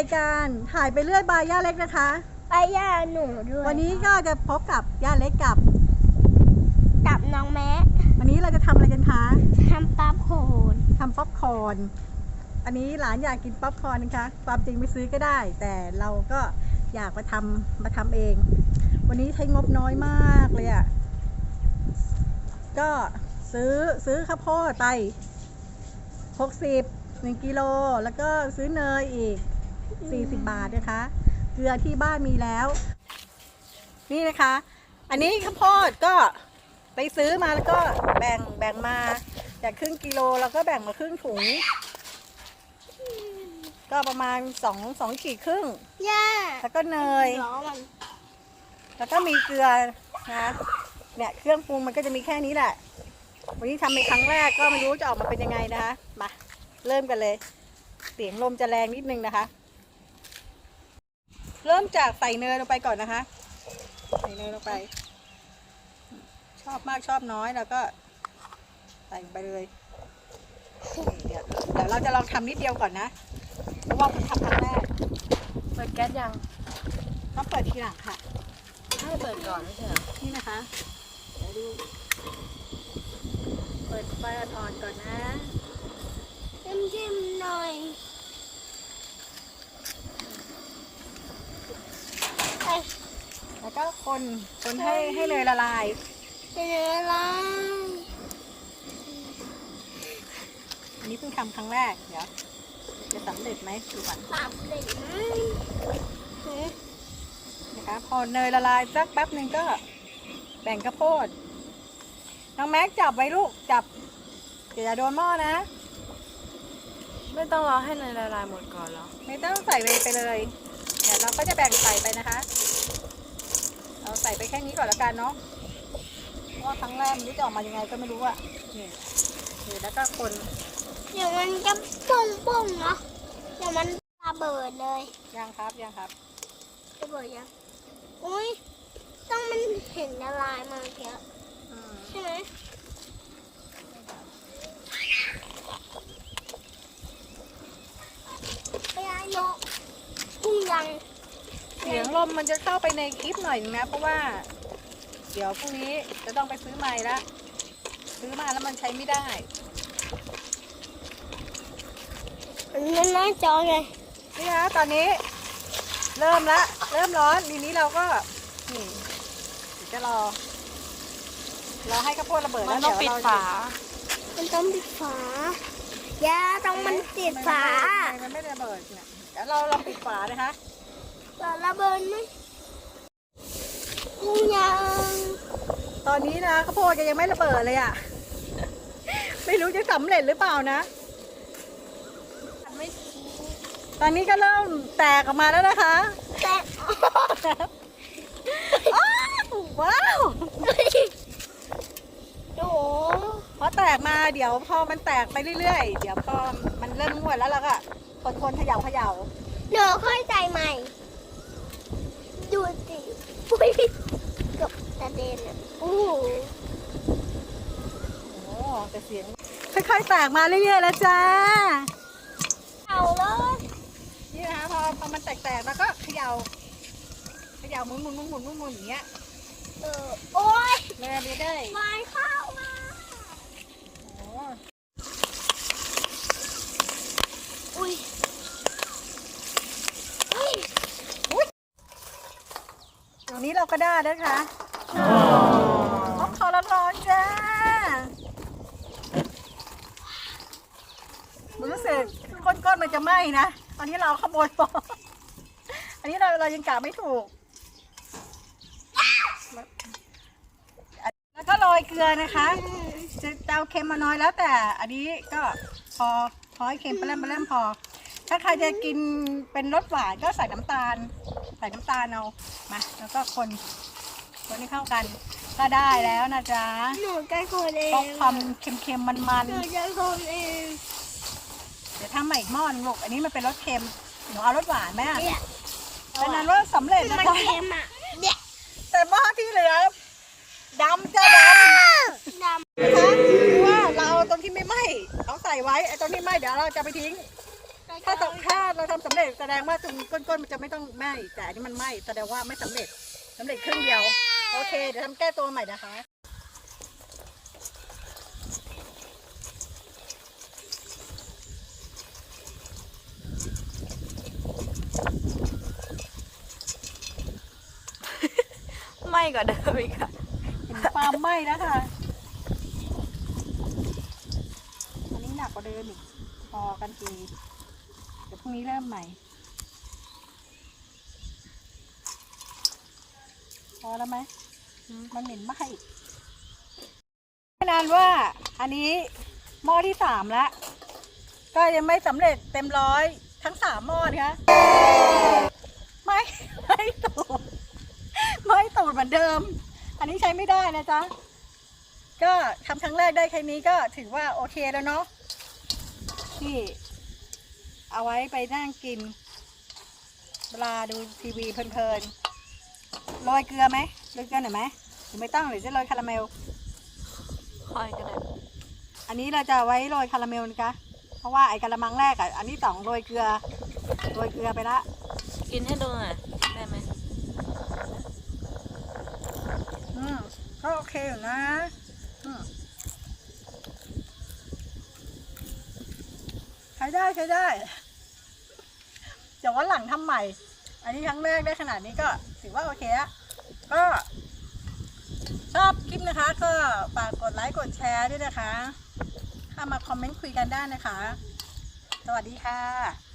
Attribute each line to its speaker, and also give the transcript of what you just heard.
Speaker 1: ายการถ่ายไปเรื่อยบายย่าเล็กนะคะ
Speaker 2: ไปย่าหนูด้วย
Speaker 1: วันนี้ก็จะพบกับย่าเล็กกับ
Speaker 2: กับน้องแม่
Speaker 1: วันนี้เราจะทำอะไรกันคะ
Speaker 2: ทำป๊าโคน
Speaker 1: ทำป๊อปคอร์นอันนี้หลานอยากกินป๊อปคอร์นนะคะความจริงไปซื้อก็ได้ แต่เราก็อยากมาทำมาทำเอง วันนี้ใช้งบน้อยมากเลยอะ่ะก็ซื้อซื้อข้าวโพดไป 60 1กิโล แล้วก็ซื้อเนยอีก 40 บาทนะคะ เกลือที่บ้านมีแล้ว นี่นะคะ อันนี้ข้าวโพดก็ไปซื้อมาแล้วก็แบ่งแบ่งมาจากครึ่งกิโลแล้วก็แบ่งมาครึ่งถุง ก็ประมาณสองสองขีดครึ่ง
Speaker 2: ย่า
Speaker 1: แล้วก็เนย
Speaker 2: ล้อมัน
Speaker 1: แล้วก็มีเกลือนะเนี่ยเครื่องปรุงมันก็จะมีแค่นี้แหละ วันนี้ทำเป็นครั้งแรกก็ไม่รู้จะออกมาเป็นยังไงนะคะมาเริ่มกันเลย เสียงลมจะแรงนิดนึงนะคะ เริ่มจากใส่เนยลงไปก่อนนะคะ ใส่เนยลงไป ชอบมากชอบน้อยแล้วก็ ใส่ไปเลยนี่เดี๋ยวเดี๋ยวเราจะลองทำนิดเดียวก่อนนะเพราะว่าเพิ่งทำครั้งแรก
Speaker 3: เปิดแก๊สยัง
Speaker 1: ต้องเปิดทีหลังค่ะ
Speaker 3: ให้เปิดก่อนไม่ใช่เหรอ
Speaker 1: นี่นะคะเดี๋ยวดูเปิดไฟอ่อนๆก่อนนะ
Speaker 2: จิ้มจิ้มๆหน่อยไป
Speaker 1: แล้ว ก็คนคนให้ให้เนยละลาย
Speaker 2: เป็นอะไร
Speaker 1: อันนี้เพิ่งทำครั้งแรก เดี๋ยว จะสำเร็จไหมดูก่อน
Speaker 2: ปรับเด็กไหมหือ
Speaker 1: นะคะพอเนยละลายสักแป๊บหนึ่งก็แบ่งข้าวโพด น้องแม็กจับไว้ลูกจับอย่าโดนหม้อนะ
Speaker 3: ไม่ต้องรอให้เนยละลายหมดก่อนเหรอ
Speaker 1: ไม่ต้องใส่เลยไปเลย เดี๋ยวเราก็จะแบ่งใส่ไปนะคะ เราใส่ไปแค่นี้ก่อนแล้วกันเนาะเพราะว่าครั้งแรกมันจะออกมายังไงก็ไม่รู้อะนี่นี่แล้วก็คน
Speaker 2: เดี๋ยวมันจะปุ้งปุ้งๆเนาะเดี๋ยวมันระเบิดเลย
Speaker 1: ยังครับยังครับ
Speaker 2: ระเบิดยังอุ้ยต้องมันเห็นละลายมาเยอะ
Speaker 1: อืม
Speaker 2: ใช่ไหมไปไอ้นกกุ้งยัง
Speaker 1: เสียงล มมันจะเข้าไปในคลิปหน่อยนึงนะ เพราะว่า เดี๋ยวพรุ่งนี้จะต้องไปซื้อใหม่ละซื้อมาแล้วมันใช้ไม่ได้
Speaker 2: มันหน้าจอไง
Speaker 1: นี่นะตอนนี้ เริ่มละ เริ่มร้อนทีนี้เราก็นี่เดี๋ยวจะรอรอให้ข้าวโพดระเบิด
Speaker 3: มั
Speaker 1: แล้
Speaker 3: น
Speaker 1: ว
Speaker 3: ต้อง
Speaker 1: เดี๋
Speaker 3: ปิ
Speaker 1: ยว
Speaker 3: ด
Speaker 1: เรา
Speaker 3: ฝา
Speaker 2: มันต้องปิดฝาย่าต้องมันปิดฝา
Speaker 1: มันไม่ได้ระเบิดเนี่ยเดี๋ยวเราเราปิดฝานะคะ
Speaker 2: ฝาระเบิดไหมกุ้งยัง
Speaker 1: ตอนนี้นะข้าวโพดยังไม่ระเบิดเลยอะ ไม่รู้จะสำเร็จหรือเปล่านะ
Speaker 2: ไม่
Speaker 1: ตอนนี้ก็เริ่มแตกออกมาแล้วนะคะ
Speaker 2: แต่
Speaker 1: อ้าวว้าว
Speaker 2: โอ้
Speaker 1: พอแตกมาเดี๋ยวพอมันแตกไปเรื่อยๆ เดี๋ยวพอมันเริ่มงวดแล้วเราก็คนๆเขย่าเขย่า
Speaker 2: หนูค่อยใจใหม่ ดูสิปุ้ยเกับกระเด็ นอะโอ้โห
Speaker 1: โอ้แต่เสียงค่อยๆแตกมาเรื่อยๆแล้วจ้า
Speaker 2: เอาเลย
Speaker 1: นี่นะคะพอพอมันแตกๆแล้วก็เขย่าเขย่าหมุนหมุนหมุนหมุนหมุนหมุนอย่างเงี้ย
Speaker 2: เออโอ้ย
Speaker 1: เลยไปได้
Speaker 2: ไม้เข้ามา
Speaker 1: โอ้
Speaker 2: อุ้ยอุ้ย
Speaker 1: ตรงนี้เราก็ได้นะคะพบคอ ร้อนจ้ารู้สึกก้นๆมันจะไหม้นะตอนนี้เราขโมยปออันนี้เราเรายังกะไม่ถูก แล้วก็โรยเกลือนะคะจะเอาเค็มมาน้อยแล้วแต่ อันนี้ก็พอพอให้เค็มไปเริ่มไปเริ่มพอ ถ้าใครจะกินเป็นรสหวานก็ใส่น้ำตาล ใส่น้ำตาลเอา มา แล้วก็คนคนให้เข้ากัน ก็ได้แล้วนะจ๊ะ
Speaker 2: หนูจะคนเอง
Speaker 1: เพราะความเค็มๆมัน
Speaker 2: หนูจะคนเอง
Speaker 1: ๆ เดี๋ยวทำใหม่อีกหม้อหนึงลูก อันนี้มันเป็นรสเค็ม หนูเอารสหวานไหมอะ
Speaker 2: เนี่ย
Speaker 1: เป็นนั้นว่าสำเร็จ
Speaker 2: มั
Speaker 1: นะ
Speaker 2: น
Speaker 1: คะ
Speaker 2: เค็มอะเนี่ย
Speaker 1: แต่หม้อที่เหลือดำจะดำ
Speaker 2: ด
Speaker 1: นะคะคือว่าเราเอาตรงที่ไม่ไหม้เอาใส่ไว้ไอ้ตรงที่ไหม้เดี๋ยวเราจะไปทิ้งำ
Speaker 2: จะ
Speaker 1: ถ้าตกถ้าเราทำสำเร็จแสดงว่าตรงก้นๆมันจะไม่ต้องไหม้แต่อันนี้มันไหม้แสดงว่าไม่สำเร็จสำเร็จครึ่งเดียว โอเค เดี๋ยวทำแก้ตัวใหม่นะคะ
Speaker 3: ไม่กว่าเดิมอีกค่ะ
Speaker 1: เห็นความไหม้แล้วค่ะ อันนี้หนักกว่าเดิมอีก พอกันที เดี๋ยวพรุ่งนี้เริ่มใหม่ พอแล้วไหม มันเหม็นไหม้นานว่าอันนี้หม้อที่สามแล้ว ก็ยังไม่สำเร็จเต็มร้อยทั้งสามหม้อนะคะไม่ไม่ตูดไม่ตูดเหมือนเดิม อันนี้ใช้ไม่ได้นะจ๊ะ ก็ทำครั้งแรกได้แค่นี้ก็ถือว่าโอเคแล้วเนาะที่เอาไว้ไปนั่งกินเวลาดูทีวีเพลินๆโรยเกลือไหม โรยเกลือหน่อยไหมหรือไม่ต้องหรือจะโรยคาราเมล
Speaker 3: คอยก็ได้
Speaker 1: อันนี้เราจะเอาไว้โรยคาราเมลนะคะเพราะว่าไอ้กระมังแรกอะอันที่สองโรยเกลือโรยเกลือไปละ
Speaker 3: กินให้ดูหน่อยได้ไหม
Speaker 1: อืมก็โอเคอยู่นะอืมใช้ได้ใช้ได้เดี๋ยววันหลังทำใหม่ อันนี้ครั้งแรกได้ขนาดนี้ก็ถือว่าโอเคอะ ก็ ชอบคลิปนะคะ ก็ฝากกดไลค์กดแชร์ด้วยนะคะ เข้ามาคอมเมนต์คุยกันได้นะคะ สวัสดีค่ะ